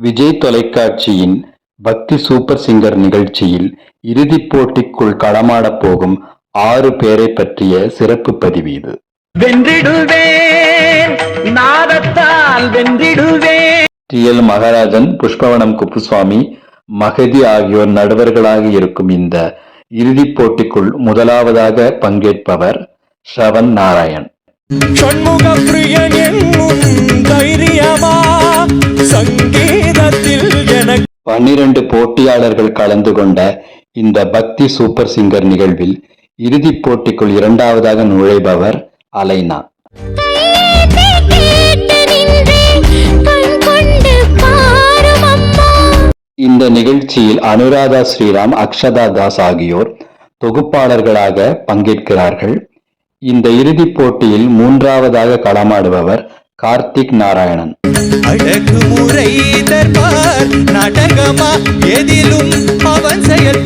விஜய் தொலைக்காட்சியின் பக்தி super singer நிகழ்ச்சியில் இறுதிப் போட்டிக்குள் களமாடப் போகும் ஆறு பேரைப் பற்றிய சிறப்பு பதிவு இது. வென்றிடுவேன். நாதத்தால் வென்றிடுவேன். டி எல் மகாராஜன் புஷ்பவனம் குப்புசுவாமி மகதி ஆகியோர் நடுவர்களாக இருக்கும் இந்த இறுதிப் போட்டிக்குள் முதலாவதாக பங்கேற்பவர் ஸ்ரவன் நாராயண் தைரியமா பன்னிரண்டு போட்டியாளர்கள் கலந்து கொண்ட இந்த பக்தி சூப்பர் சிங்கர் நிகழ்வில் இறுதிப் போட்டிக்குள் இரண்டாவதாக நுழைபவர் அலைனா. இந்த நிகழ்ச்சியில் அனுராதா ஸ்ரீராம் அக்ஷதா தாஸ் ஆகியோர் தொகுப்பாளர்களாக பங்கேற்கிறார்கள். இந்த இறுதிப் போட்டியில் மூன்றாவதாக களமாடுபவர் கார்த்திக் நாராயணன். அடக்குமுறை தர்பார் நாடகமா எதிலும் அவன் செயல்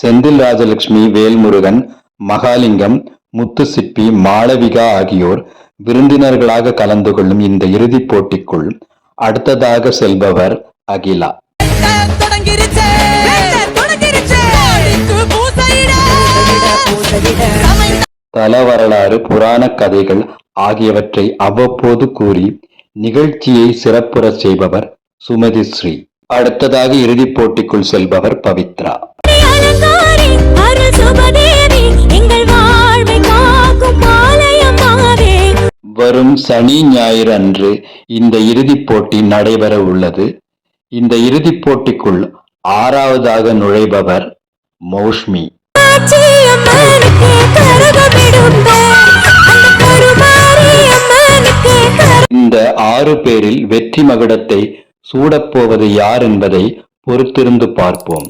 செந்தில் ராஜலட்சுமி வேல்முருகன் மகாலிங்கம் முத்துசிப்பி மாளவிகா ஆகியோர் விருந்தினர்களாக கலந்து கொள்ளும் இந்த இறுதிப் போட்டிக்குள் அடுத்ததாக செல்பவர் அகிலா. தல வரலாறு புராண கதைகள் ஆகியவற்றை அவ்வப்போது கூறி நிகழ்ச்சியை சிறப்புறச் செய்பவர் சுமதி ஸ்ரீ. அடுத்ததாக இறுதிப் போட்டிக்குள் செல்பவர் பவித்ரா. வரும் சனி ஞாயிறு அன்று இந்த இறுதிப் போட்டி நடைபெற உள்ளது. இந்த இறுதிப் போட்டிக்குள் ஆறாவதாக நுழைபவர் மௌஷ்மி. ஆறு பேரில் வெற்றி மகுடத்தை சூடப்போவது யார் என்பதை பொறுத்திருந்து பார்ப்போம்.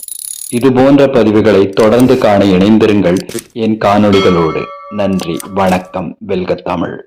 இது போன்ற பதிவுகளை தொடர்ந்து காண இணைந்திருங்கள். என் காணொளிகளோடு. நன்றி. வணக்கம். வெல்க தமிழ்.